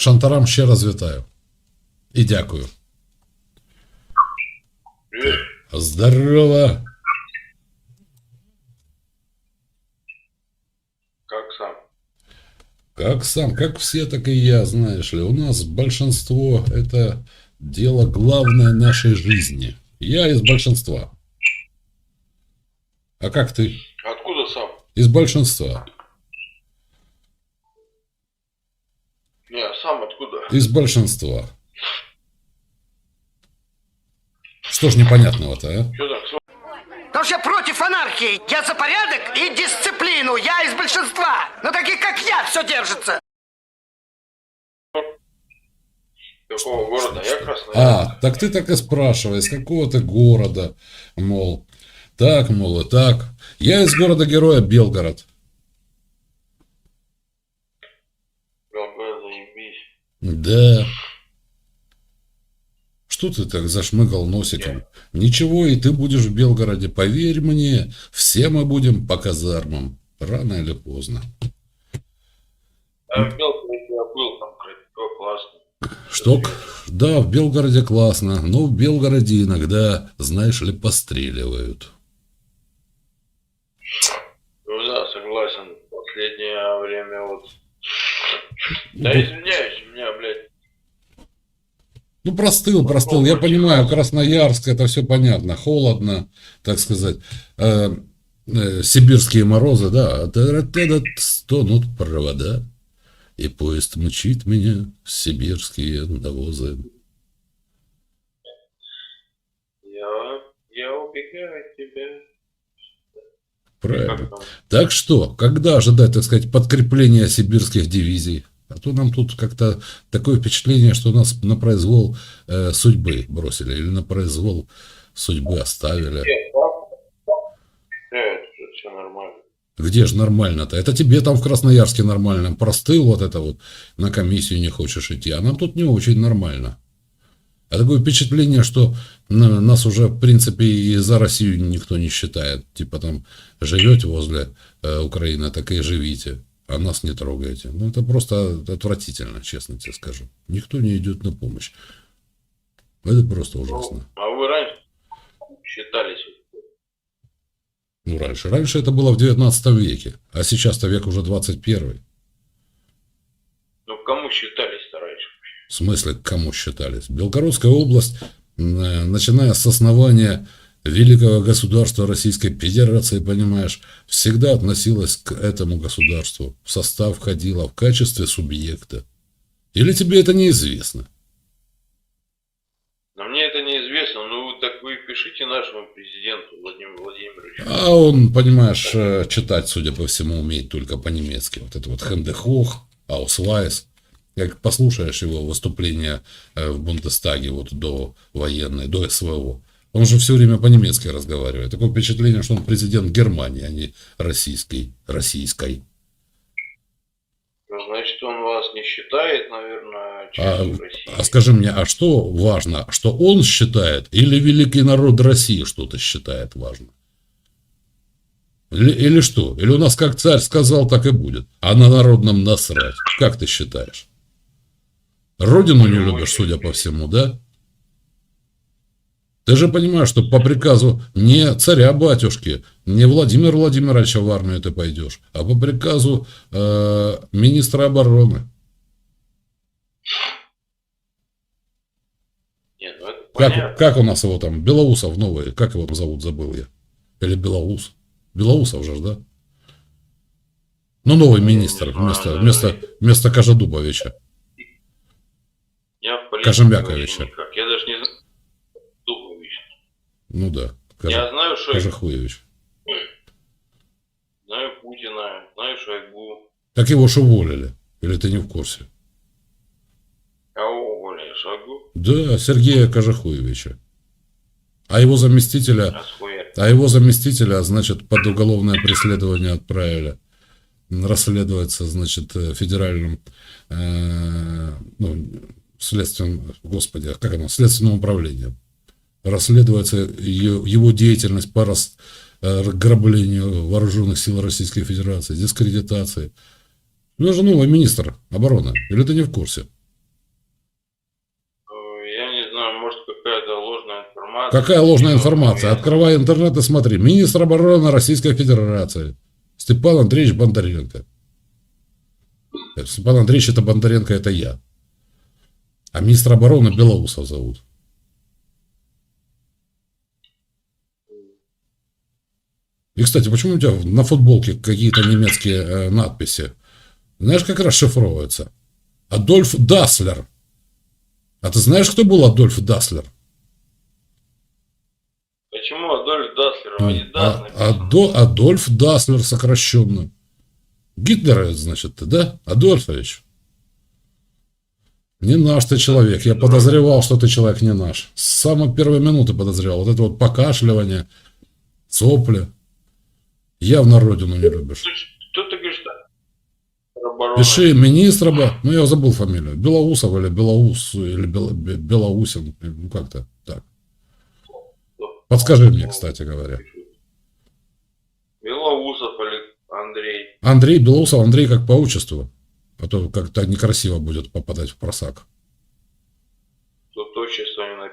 Шантарам ще раз вітаю. І дякую. Привет. Здорово. Как сам? Как сам, как все, так и я, знаешь ли. У нас большинство – это дело главное нашей жизни. Я из большинства. А как ты? Откуда сам? Из большинства. Сам откуда? Из большинства. Что ж непонятного-то, а? Что так? Потому что я против анархии. Я за порядок и дисциплину. Я из большинства. Но таких, как я, все держится. Какого города? Я Краснодар. А, так ты так и спрашивай, из какого ты города, мол. Так, мол, и так. Я из города-героя. Белгород, Да. Что ты так зашмыгал носиком? Ничего, и ты будешь в Белгороде. Поверь мне, все мы будем по казармам. Рано или поздно. А в Белгороде я был, там классно. Что? к- Да, в Белгороде классно, но в Белгороде иногда, знаешь ли, постреливают. Ну да, согласен. Последнее время вот... Да извиняюсь, у меня, блядь, Ну, простыл, простыл. Я понимаю, Красноярск, это все понятно. Холодно, так сказать. Э, э, сибирские морозы, да. Стонут провода. И поезд мчит меня в сибирские навозы. я, я убегаю от тебя. Правильно. Так что, когда ожидать, так сказать, подкрепления сибирских дивизий? А то нам тут как-то такое впечатление, что нас на произвол э, судьбы бросили или на произвол судьбы оставили. Нет, все нормально. Где же нормально-то? Это тебе там в Красноярске нормально. Простыл вот это вот, на комиссию не хочешь идти. А нам тут не очень нормально. А такое впечатление, что на- нас уже, в принципе, и за Россию никто не считает. Типа там живете возле э, Украины, так и живите. А нас не трогаете. Ну, это просто отвратительно, честно тебе скажу. Никто не идет на помощь. Это просто ужасно. Ну, а вы раньше считались? Ну, раньше. Раньше это было в 19 веке. А сейчас-то век уже 21. Ну, кому считались-то раньше? В смысле, кому считались? Белгородская область, начиная с основания великого государства Российской Федерации, понимаешь, всегда относилась к этому государству. В состав входила в качестве субъекта. Или тебе это неизвестно? Но мне это неизвестно. Ну, так вы пишите нашему президенту Владимиру Владимировичу. А он, понимаешь, э, читать, судя по всему, умеет только по-немецки. Вот это вот Хендехох, Аусвайс. Как послушаешь его выступление э, в Бундестаге вот до военной, до СВО, он же все время по-немецки разговаривает. Такое впечатление, что он президент Германии, а не российской. российской. Ну, значит, он вас не считает, наверное, А, частью России. а скажи мне, а что важно? Что он считает или великий народ России что-то считает важно? Или, или что? Или у нас как царь сказал, так и будет. А на народ нам насрать. Как ты считаешь? Родину не любишь, судя по всему, да? Ты же понимаешь, что по приказу не царя-батюшки, не Владимира Владимировича в армию ты пойдешь, а по приказу э, министра обороны. Нет, ну это Как, понятно. как у нас его там? Белоусов новый. Как его там зовут, забыл я. Или Белоус. Белоусов же, да? Ну, новый министр вместо, вместо, вместо Кожедубовича. Я в Кожемяковича. никак. Я даже не знаю. Ну да. Кожи- Я знаю Кожехуевич. знаю Путина, знаю Шойгу. Так его же уволили. Или ты не в курсе? Кого уволили? Шойгу? Да, Сергея Кожехуевича. А его заместителя Расхуя. А его заместителя, значит, под уголовное преследование отправили. Расследуется, значит, э, федеральным э, ну, следственным, господи, а как оно, следственным управлением расследуется его деятельность по э, граблению вооруженных сил Российской Федерации, дискредитации. Ну него же новый министр обороны. Или ты не в курсе? Э, я не знаю, может какая-то ложная информация. Какая ложная информация? Открывай интернет и смотри. Министр обороны Российской Федерации. Степан Андреевич Бондаренко. Э, Степан Андреевич это Бондаренко, это я. А министр обороны Белоусов зовут. И, кстати, почему у тебя на футболке какие-то немецкие э, надписи? Знаешь, как расшифровывается? Адольф Даслер. А ты знаешь, кто был Адольф Даслер? Почему Адольф Даслер, а не А-? Адо- Адольф Даслер сокращенно. Гитлер, значит, ты, да? Адольфович. Не наш ты человек. Я подозревал, что ты человек не наш. С самой первой минуты подозревал. Вот это вот покашливание, сопли. Явно родину не любишь. Кто ты говоришь, обороны? Пиши министра ну я забыл фамилию, Белоусов или Белоус, или Бел- Бе- Белоусин, ну как-то так. Подскажи мне, кстати говоря. Белоусов или Андрей. Андрей Белоусов, Андрей как по отчеству, а то как-то некрасиво будет попадать в просак.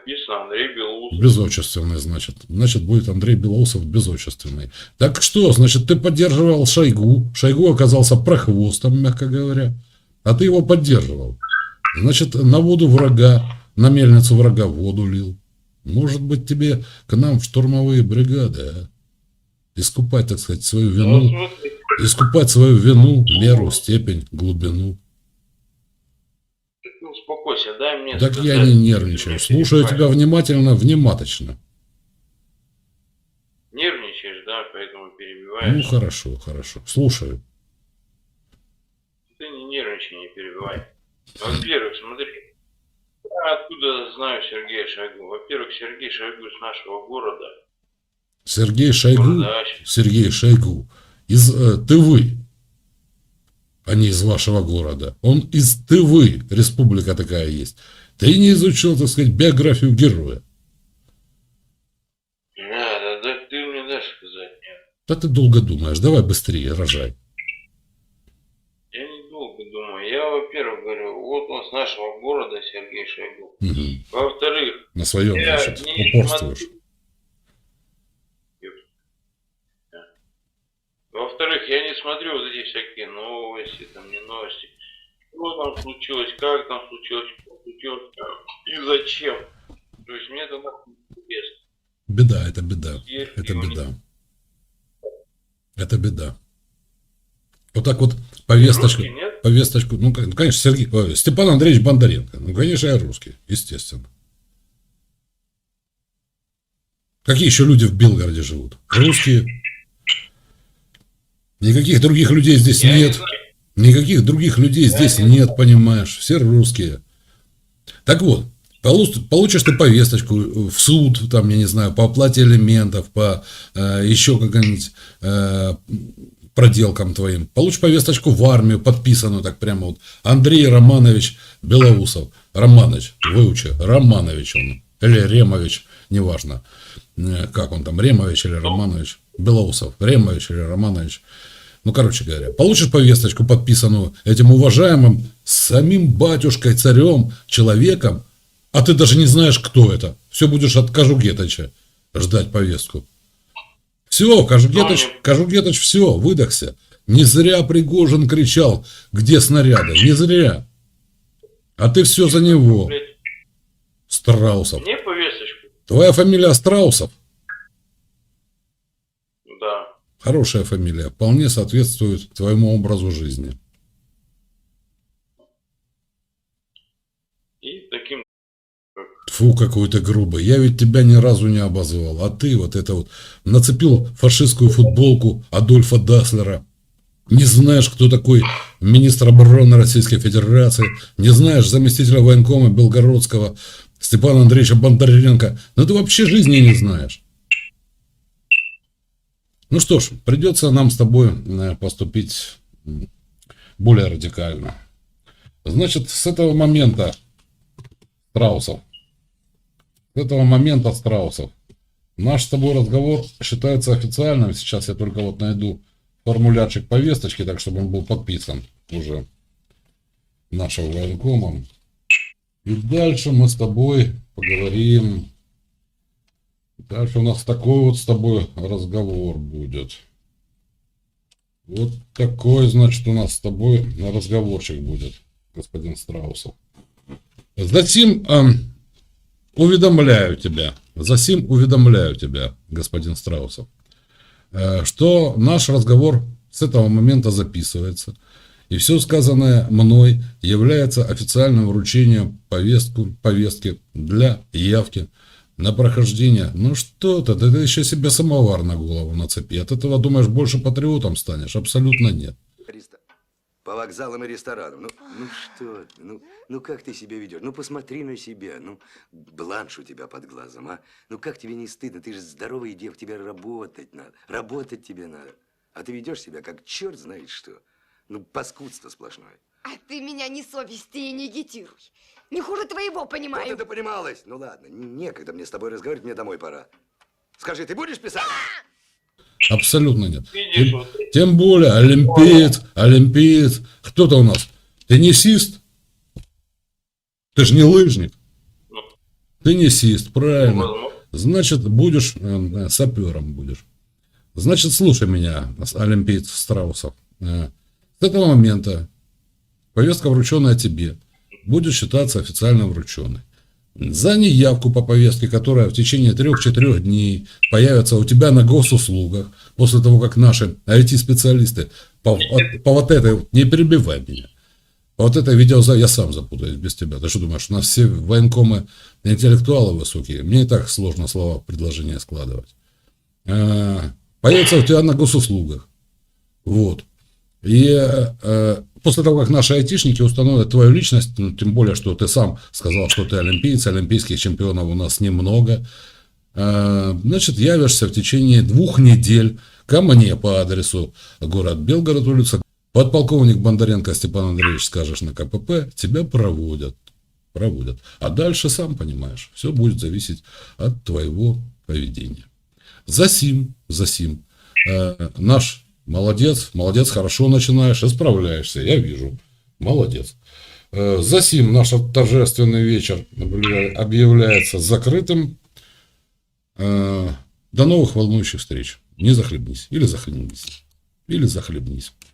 Написано, Андрей Белоусов. Безотчественный, значит. Значит, будет Андрей Белоусов безотчественный. Так что, значит, ты поддерживал Шойгу. Шойгу оказался прохвостом, мягко говоря. А ты его поддерживал. Значит, на воду врага, на мельницу врага воду лил. Может быть, тебе к нам в штурмовые бригады, а? Искупать, так сказать, свою Ну, вину. смотри, Искупать свою вину, меру, степень, глубину. Ты успокойся, дай мне Так сказать. я не нервничаю. Слушаю тебя внимательно, внимательно. Нервничаешь, да, поэтому Ну, перебиваешь. хорошо, хорошо. Слушаю. Ты не нервничай, не перебивай. Во-первых, смотри. Я откуда знаю Сергея Шойгу? Во-первых, Сергей Шойгу с нашего города. Сергей Шойгу, Города. Сергей Шойгу, из э, Тывы, а не из вашего города. Он из Тывы, республика такая есть. Ты не изучил, так сказать, биографию героя. Да, да, да, ты мне дашь сказать. Нет. Да ты долго думаешь, давай быстрее, рожай. Я недолго думаю. Я, во-первых, говорю, вот он с нашего города, Сергей Шойгу. Мгм. Во-вторых, На своем, я значит, не упорствуешь. смотрю- Да. Во-вторых, я не смотрю вот эти всякие новости, там не новости. Что там случилось, как там случилось, что случилось и зачем. То есть мне это нахуй интересно. Беда, это беда. Есть Это беда. Это беда. Вот так вот повесточку, Русский, нет? повесточку, ну, кон- конечно, Сергей, ой, Степан Андреевич Бондаренко. Ну, конечно, я русский, естественно. Какие еще люди в Белгороде живут? Русские. Никаких других людей здесь Я не нет. знаю. Никаких других людей здесь не нет, понимаешь? Все русские. Так вот, полу- получишь ты повесточку в суд, там, я не знаю, по оплате элементов, по э, еще каким-нибудь э, проделкам твоим. Получишь повесточку в армию, подписанную так прямо вот. Андрей Романович Белоусов. Романович, выучи, Романович он. Или Ремович, неважно. Э, Как он там, Ремович или Романович? Белоусов, Ремович или Романович. Ну, короче говоря, получишь повесточку, подписанную этим уважаемым самим батюшкой, царем, человеком, а ты даже не знаешь, кто это. Все будешь от Кажугетыча ждать повестку. Все, Кажугетыч, Ну, Кажугетыч, все, выдохся. Не зря Пригожин кричал, где снаряды, не зря. А ты все за него, Страусов. Мне повесточку? Твоя фамилия Страусов? Да. Хорошая фамилия, вполне соответствует твоему образу жизни. И таким Фу, какой ты грубый. Я ведь тебя ни разу не обозвал. А ты вот это вот нацепил фашистскую футболку Адольфа Даслера. Не знаешь, кто такой министр обороны Российской Федерации. Не знаешь заместителя военкома Белгородского Степана Андреевича Бондаренко. Ну ты вообще жизни не знаешь. Ну что ж, придется нам с тобой э, поступить более радикально. Значит, с этого момента Страусов. С этого момента Страусов. Наш с тобой разговор считается официальным. Сейчас я только вот найду формулярчик повесточки, так чтобы он был подписан уже нашим военкомом. И дальше мы с тобой поговорим. Дальше у нас такой вот с тобой разговор будет. Вот такой, значит, у нас с тобой разговорчик будет, господин Страусов. Затем эм, уведомляю тебя, засим уведомляю тебя, господин Страусов, э, что наш разговор с этого момента записывается, и все сказанное мной является официальным вручением повестку, повестки для явки на прохождение. Ну что ты, да ты еще себе самовар на голову нацепи. От этого, думаешь, больше патриотом станешь? Абсолютно нет. По вокзалам и ресторанам. Ну, ну что ну, ну как ты себя ведешь? Ну посмотри на себя, ну бланш у тебя под глазом, а? Ну как тебе не стыдно? Ты же здоровый дев, тебе работать надо, работать тебе надо. А ты ведешь себя как черт знает что. Ну паскудство сплошное. А ты меня не совести и не агитируй. Не хуже твоего, Вот понимаю. это понималось. Ну ладно, некогда мне с тобой разговаривать, мне домой пора. Скажи, ты будешь писать? Абсолютно нет. Тем, вот тем более, олимпиец, олимпиец. Кто-то у нас теннисист. Ты же не лыжник. Ну. Теннисист, правильно. Значит, будешь э, сапером будешь. Значит, слушай меня, олимпиец Страусов. Э, С этого момента повестка, врученная тебе, будет считаться официально врученной. За неявку по повестке, которая в течение трех-четырех дней появится у тебя на госуслугах, после того, как наши IT-специалисты по, по вот этой, не перебивай меня, по вот этой видео, я сам запутаюсь без тебя. Ты что думаешь, у нас все военкомы интеллектуалы высокие? Мне и так сложно слова предложения складывать. Э, Появится у тебя на госуслугах. Вот. И э, э, после того, как наши айтишники установят твою личность, ну, тем более, что ты сам сказал, что ты олимпиец, олимпийских чемпионов у нас немного, э, значит, явишься в течение двух недель ко мне по адресу город Белгород, улица Подполковник Бондаренко Степан Андреевич, скажешь на КПП, тебя проводят. Проводят. А дальше, сам понимаешь, все будет зависеть от твоего поведения. Засим, засим. Э, наш молодец, молодец, хорошо начинаешь, исправляешься, я вижу. Молодец. Э, засим наш торжественный вечер объявля- объявляется закрытым. Э, до новых волнующих встреч. Не захлебнись. Или захлебнись. Или захлебнись.